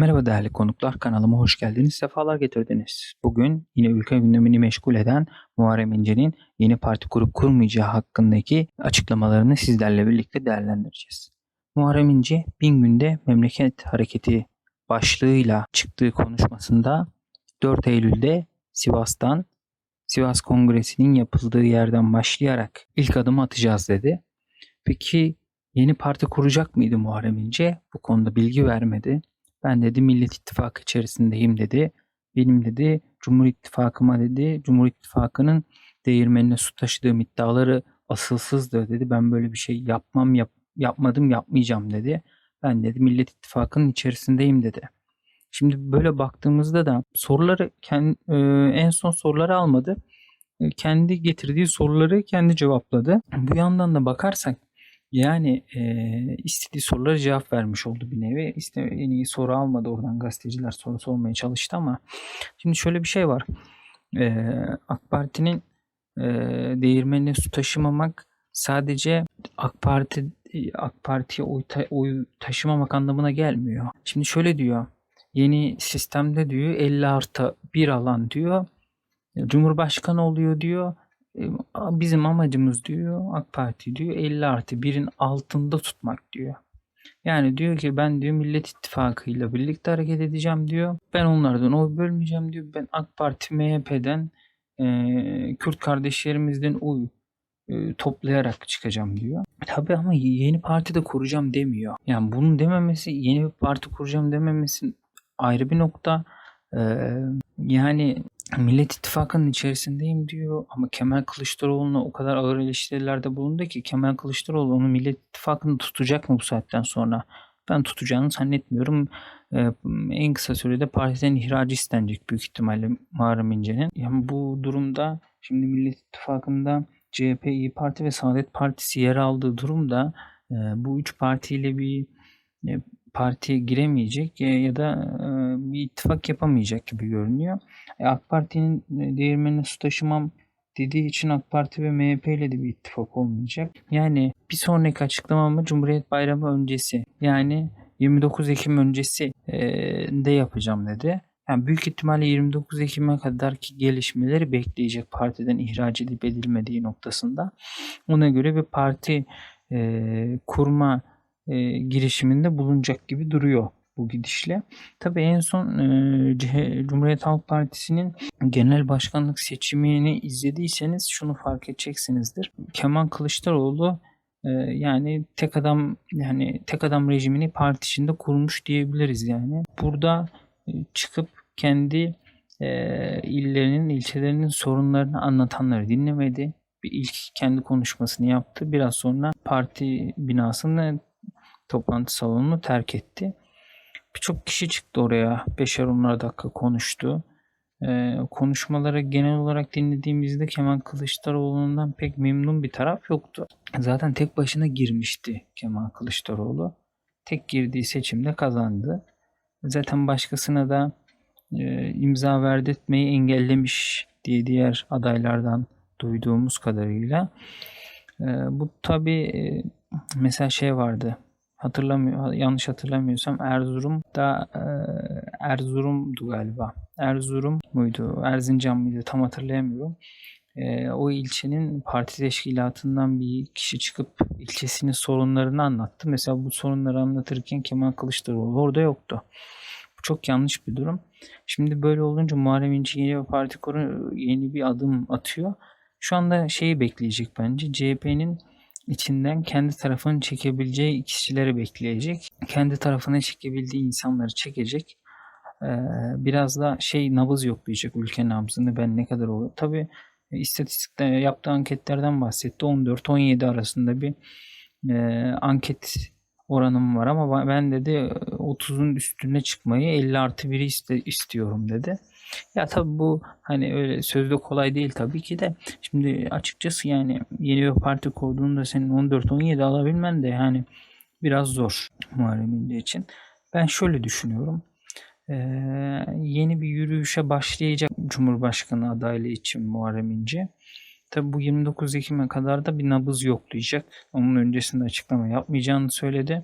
Merhaba değerli konuklar, kanalıma hoş geldiniz, sefalar getirdiniz. Bugün yine ülke gündemini meşgul eden Muharrem İnce'nin yeni parti kurup kurmayacağı hakkındaki açıklamalarını sizlerle birlikte değerlendireceğiz. Muharrem İnce, Bin Günde Memleket Hareketi başlığıyla çıktığı konuşmasında 4 Eylül'de Sivas'tan, Sivas Kongresi'nin yapıldığı yerden başlayarak ilk adımı atacağız dedi. Peki yeni parti kuracak mıydı Muharrem İnce? Bu konuda bilgi vermedi. Ben dedi Millet İttifakı içerisindeyim dedi. Benim dedi Cumhur İttifakıma dedi Cumhur İttifakı'nın değirmenine su taşıdığım iddiaları asılsızdır dedi. Ben böyle bir şey yapmam yap, yapmadım yapmayacağım dedi. Ben dedi Millet İttifakı'nın içerisindeyim dedi. Şimdi böyle baktığımızda da soruları kendi, en son soruları almadı. E, Kendi getirdiği soruları kendi cevapladı. Bu yandan da bakarsak yani e, istediği sorulara cevap vermiş oldu bir nevi. İstediği soru almadı oradan gazeteciler soru sormaya çalıştı ama şimdi şöyle bir şey var. E, AK Parti'nin e, değirmenine su taşımamak sadece AK Parti AK Parti'ye oy, ta- oy taşımamak anlamına gelmiyor. Şimdi şöyle diyor. Yeni sistemde diyor 50 artı 1 alan diyor. Cumhurbaşkanı oluyor diyor. Bizim amacımız diyor AK Parti diyor 50 artı 1'in altında tutmak diyor. Yani diyor ki ben diyor Millet İttifakı ile birlikte hareket edeceğim diyor. Ben onlardan oy bölmeyeceğim diyor. Ben AK Parti MHP'den e, Kürt kardeşlerimizden oy e, toplayarak çıkacağım diyor. Tabii ama yeni parti de kuracağım demiyor. Yani bunun dememesi yeni bir parti kuracağım dememesi ayrı bir nokta. Ee, yani Millet İttifakı'nın içerisindeyim diyor ama Kemal Kılıçdaroğlu'na o kadar ağır eleştirilerde bulundu ki Kemal Kılıçdaroğlu onu Millet İttifakı'nı tutacak mı bu saatten sonra? Ben tutacağını zannetmiyorum. Ee, en kısa sürede partiden ihracı istenecek büyük ihtimalle Muharrem İnce'nin. Yani bu durumda şimdi Millet İttifakı'nda CHP, İyi Parti ve Saadet Partisi yer aldığı durumda e, bu üç partiyle bir e, partiye giremeyecek e, ya da e, bir ittifak yapamayacak gibi görünüyor. E, AK Parti'nin e, değirmenine su taşımam dediği için AK Parti ve MHP ile de bir ittifak olmayacak. Yani bir sonraki açıklamamı Cumhuriyet Bayramı öncesi yani 29 Ekim öncesi e, de yapacağım dedi. Yani büyük ihtimalle 29 Ekim'e kadarki gelişmeleri bekleyecek partiden ihraç edip edilmediği noktasında. Ona göre bir parti e, kurma e, girişiminde bulunacak gibi duruyor bu gidişle. Tabii en son e, Cumhuriyet Halk Partisi'nin genel başkanlık seçimini izlediyseniz şunu fark edeceksinizdir. Kemal Kılıçdaroğlu e, yani tek adam yani tek adam rejimini parti içinde kurmuş diyebiliriz yani. Burada e, çıkıp kendi e, illerinin, ilçelerinin sorunlarını anlatanları dinlemedi. Bir ilk kendi konuşmasını yaptı. Biraz sonra parti binasını toplantı salonunu terk etti. Birçok kişi çıktı oraya. Beşer onlara dakika konuştu. Ee, konuşmaları genel olarak dinlediğimizde Kemal Kılıçdaroğlu'ndan pek memnun bir taraf yoktu. Zaten tek başına girmişti Kemal Kılıçdaroğlu. Tek girdiği seçimde kazandı. Zaten başkasına da e, imza verdirtmeyi engellemiş diye diğer adaylardan duyduğumuz kadarıyla. E, bu tabi e, mesela şey vardı hatırlamıyor yanlış hatırlamıyorsam Erzurum'da e, Erzurum'du galiba. Erzurum muydu? Erzincan mıydı? Tam hatırlayamıyorum. E, o ilçenin parti teşkilatından bir kişi çıkıp ilçesinin sorunlarını anlattı. Mesela bu sorunları anlatırken Kemal Kılıçdaroğlu orada yoktu. Bu çok yanlış bir durum. Şimdi böyle olunca Muharrem İnce yeni bir parti kuru yeni bir adım atıyor. Şu anda şeyi bekleyecek bence. CHP'nin içinden kendi tarafını çekebileceği kişileri bekleyecek. Kendi tarafına çekebildiği insanları çekecek. Ee, biraz da şey nabız yoklayacak ülke nabzını ben ne kadar olur. Tabi istatistikte yaptığı anketlerden bahsetti. 14-17 arasında bir e, anket oranım var ama ben dedi 30'un üstüne çıkmayı 50 artı 1'i iste, istiyorum dedi. Ya tabii bu hani öyle sözde kolay değil tabii ki de. Şimdi açıkçası yani yeni bir parti kurduğunda senin 14-17 alabilmen de yani biraz zor Muharrem İnce için. Ben şöyle düşünüyorum. Ee, yeni bir yürüyüşe başlayacak Cumhurbaşkanı adaylığı için Muharrem İnce. Tabi bu 29 Ekim'e kadar da bir nabız yoklayacak. Onun öncesinde açıklama yapmayacağını söyledi.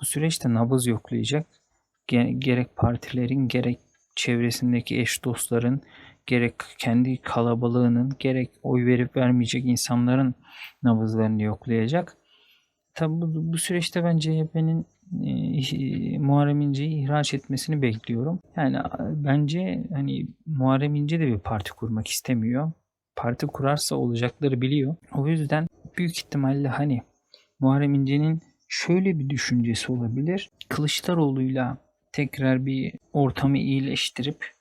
Bu süreçte nabız yoklayacak. ge- gerek partilerin gerek çevresindeki eş dostların gerek kendi kalabalığının gerek oy verip vermeyecek insanların nabızlarını yoklayacak. Tabi bu, bu süreçte ben CHP'nin e, Muharrem İnce'yi ihraç etmesini bekliyorum. Yani bence hani Muharrem İnce de bir parti kurmak istemiyor. Parti kurarsa olacakları biliyor. O yüzden büyük ihtimalle hani Muharrem İnce'nin şöyle bir düşüncesi olabilir. Kılıçdaroğlu'yla tekrar bir ortamı iyileştirip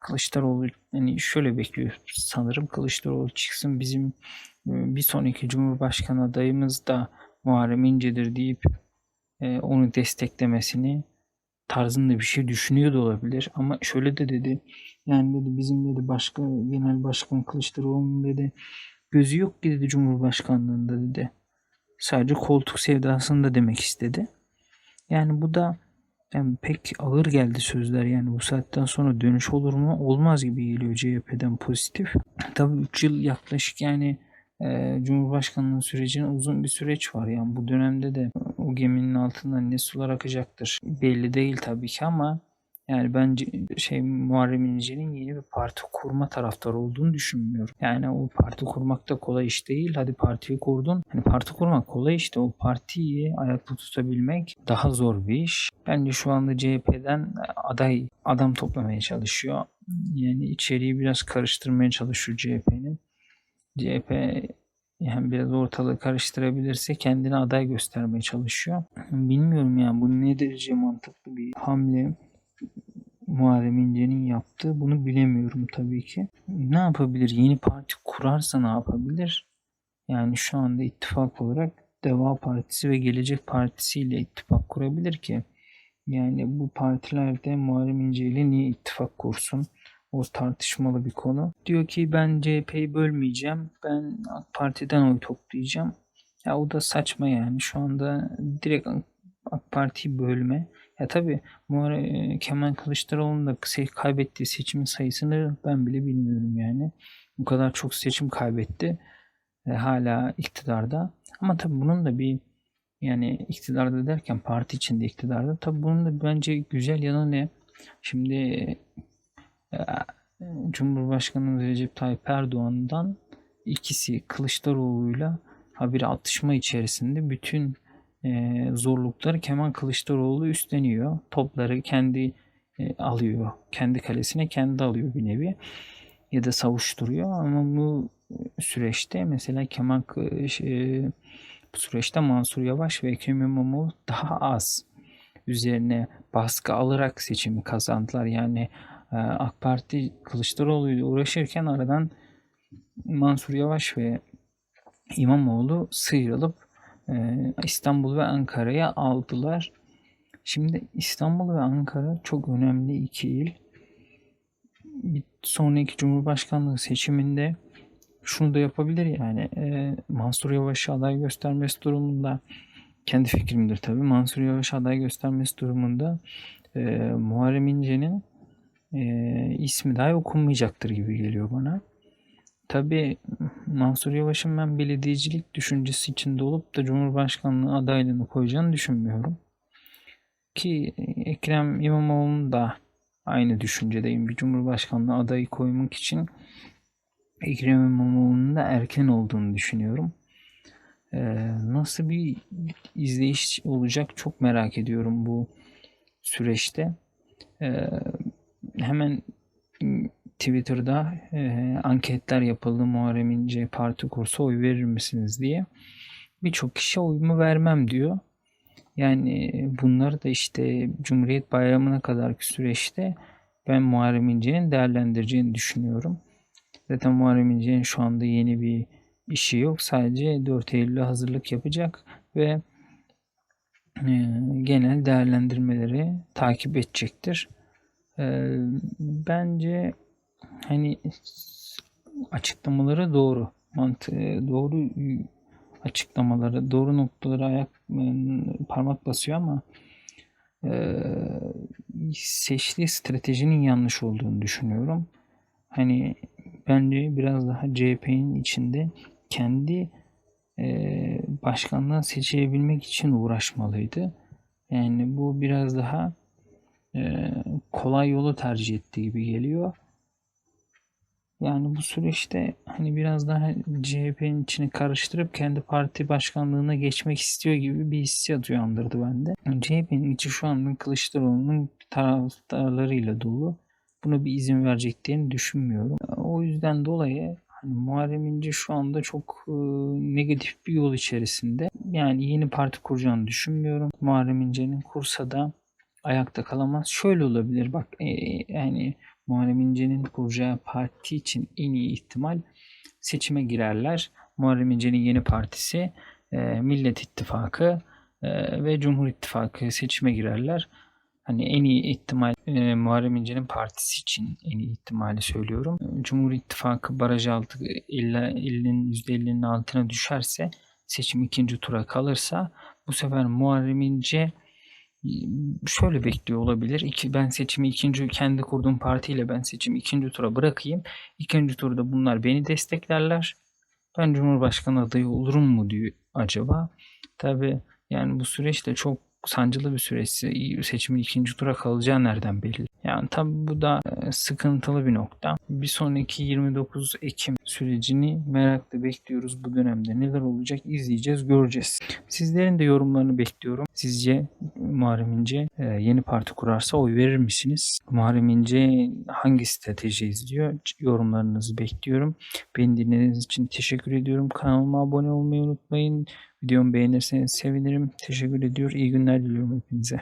Kılıçdaroğlu yani şöyle bekliyor sanırım Kılıçdaroğlu çıksın bizim e, bir sonraki Cumhurbaşkanı adayımız da Muharrem İnce'dir deyip e, onu desteklemesini tarzında bir şey düşünüyor da olabilir. Ama şöyle de dedi yani dedi bizim dedi başka genel başkan Kılıçdaroğlu'nun dedi gözü yok ki dedi Cumhurbaşkanlığında dedi. Sadece koltuk sevdasında demek istedi. Yani bu da yani pek ağır geldi sözler yani bu saatten sonra dönüş olur mu? Olmaz gibi geliyor CHP'den pozitif. Tabii 3 yıl yaklaşık yani e, Cumhurbaşkanlığı sürecine uzun bir süreç var. Yani bu dönemde de o geminin altından ne sular akacaktır belli değil tabii ki ama yani bence şey Muharrem İnce'nin yeni bir parti kurma taraftarı olduğunu düşünmüyorum. Yani o parti kurmak da kolay iş değil. Hadi partiyi kurdun. Hani parti kurmak kolay işte o partiyi ayakta tutabilmek daha zor bir iş. Bence şu anda CHP'den aday adam toplamaya çalışıyor. Yani içeriği biraz karıştırmaya çalışıyor CHP'nin. CHP yani biraz ortalığı karıştırabilirse kendini aday göstermeye çalışıyor. Bilmiyorum yani bu ne derece mantıklı bir hamle. Muharrem İnce'nin yaptığı bunu bilemiyorum tabii ki. Ne yapabilir? Yeni parti kurarsa ne yapabilir? Yani şu anda ittifak olarak Deva Partisi ve Gelecek Partisi ile ittifak kurabilir ki. Yani bu partilerde Muharrem İnce ile niye ittifak kursun? O tartışmalı bir konu. Diyor ki ben CHP'yi bölmeyeceğim. Ben AK Parti'den oy toplayacağım. Ya o da saçma yani. Şu anda direkt AK Parti'yi bölme. Ya tabii Muharrem Kemal Kılıçdaroğlu'nun da kaybettiği seçimin sayısını ben bile bilmiyorum yani. Bu kadar çok seçim kaybetti. E, hala iktidarda. Ama tabii bunun da bir yani iktidarda derken parti içinde iktidarda. Tabii bunun da bence güzel yanı ne? Şimdi Cumhurbaşkanımız Recep Tayyip Erdoğan'dan ikisi Kılıçdaroğlu'yla ha bir atışma içerisinde bütün e, zorlukları Kemal Kılıçdaroğlu üstleniyor. Topları kendi e, alıyor. Kendi kalesine kendi alıyor bir nevi. Ya da savuşturuyor ama bu süreçte mesela Kemal şey, bu süreçte Mansur Yavaş ve Ekrem İmamoğlu daha az üzerine baskı alarak seçimi kazandılar. Yani e, AK Parti Kılıçdaroğlu ile uğraşırken aradan Mansur Yavaş ve İmamoğlu sıyrılıp e, İstanbul ve Ankara'ya aldılar. Şimdi İstanbul ve Ankara çok önemli iki il. Bir sonraki Cumhurbaşkanlığı seçiminde şunu da yapabilir yani e, Mansur Yavaş'ı aday göstermesi durumunda kendi fikrimdir tabii. Mansur Yavaş aday göstermesi durumunda e, Muharrem İnce'nin e, ismi dahi okunmayacaktır gibi geliyor bana. Tabii Mansur Yavaş'ın ben belediyecilik düşüncesi içinde olup da Cumhurbaşkanlığı adaylığını koyacağını düşünmüyorum. Ki Ekrem İmamoğlu'nun da aynı düşüncedeyim. Bir Cumhurbaşkanlığı adayı koymak için Ekrem İmamoğlu'nun da erken olduğunu düşünüyorum. Ee, nasıl bir izleyiş olacak çok merak ediyorum bu süreçte. Ee, hemen Twitter'da e, anketler yapıldı Muharrem İnce parti kursa oy verir misiniz diye. Birçok kişi oyumu vermem diyor. Yani bunları da işte Cumhuriyet Bayramı'na kadarki süreçte ben Muharrem İnce'nin değerlendireceğini düşünüyorum. Zaten Muharrem İnce'nin şu anda yeni bir işi yok. Sadece 4 Eylül'e hazırlık yapacak ve e, genel değerlendirmeleri takip edecektir. E, bence hani açıklamaları doğru. Mantığı doğru açıklamaları, doğru noktalara ayak parmak basıyor ama e, seçtiği stratejinin yanlış olduğunu düşünüyorum. Hani bence biraz daha CHP'nin içinde kendi e, başkanlığa seçilebilmek için uğraşmalıydı. Yani bu biraz daha e, kolay yolu tercih ettiği gibi geliyor. Yani bu süreçte hani biraz daha CHP'nin içini karıştırıp kendi parti başkanlığına geçmek istiyor gibi bir hissiyat uyandırdı bende. CHP'nin içi şu anda Kılıçdaroğlu'nun taraftarlarıyla dolu. Buna bir izin vereceklerini düşünmüyorum. O yüzden dolayı hani Muharrem İnce şu anda çok e, negatif bir yol içerisinde. Yani yeni parti kuracağını düşünmüyorum. Muharrem İnce'nin kursa da ayakta kalamaz. Şöyle olabilir bak e, yani Muharrem İnce'nin kuracağı parti için en iyi ihtimal seçime girerler. Muharrem İnce'nin yeni partisi e, Millet İttifakı e, ve Cumhur İttifakı seçime girerler. Hani en iyi ihtimal e, Muharrem İnce'nin partisi için en iyi ihtimali söylüyorum. Cumhur İttifakı baraj altı 50'nin %50'nin altına düşerse seçim ikinci tura kalırsa bu sefer Muharrem İnce şöyle bekliyor olabilir. İki, ben seçimi ikinci kendi kurduğum partiyle ben seçimi ikinci tura bırakayım. İkinci turda bunlar beni desteklerler. Ben Cumhurbaşkanı adayı olurum mu diyor acaba. Tabi yani bu süreç de çok sancılı bir süreç. Seçimin ikinci tura kalacağı nereden belli? Yani tabi bu da e, sıkıntılı bir nokta. Bir sonraki 29 Ekim sürecini merakla bekliyoruz bu dönemde. Neler olacak izleyeceğiz, göreceğiz. Sizlerin de yorumlarını bekliyorum. Sizce Muharrem İnce e, yeni parti kurarsa oy verir misiniz? Muharrem İnce hangi strateji izliyor? Yorumlarınızı bekliyorum. Beni dinlediğiniz için teşekkür ediyorum. Kanalıma abone olmayı unutmayın. Videomu beğenirseniz sevinirim. Teşekkür ediyor. İyi günler diliyorum hepinize.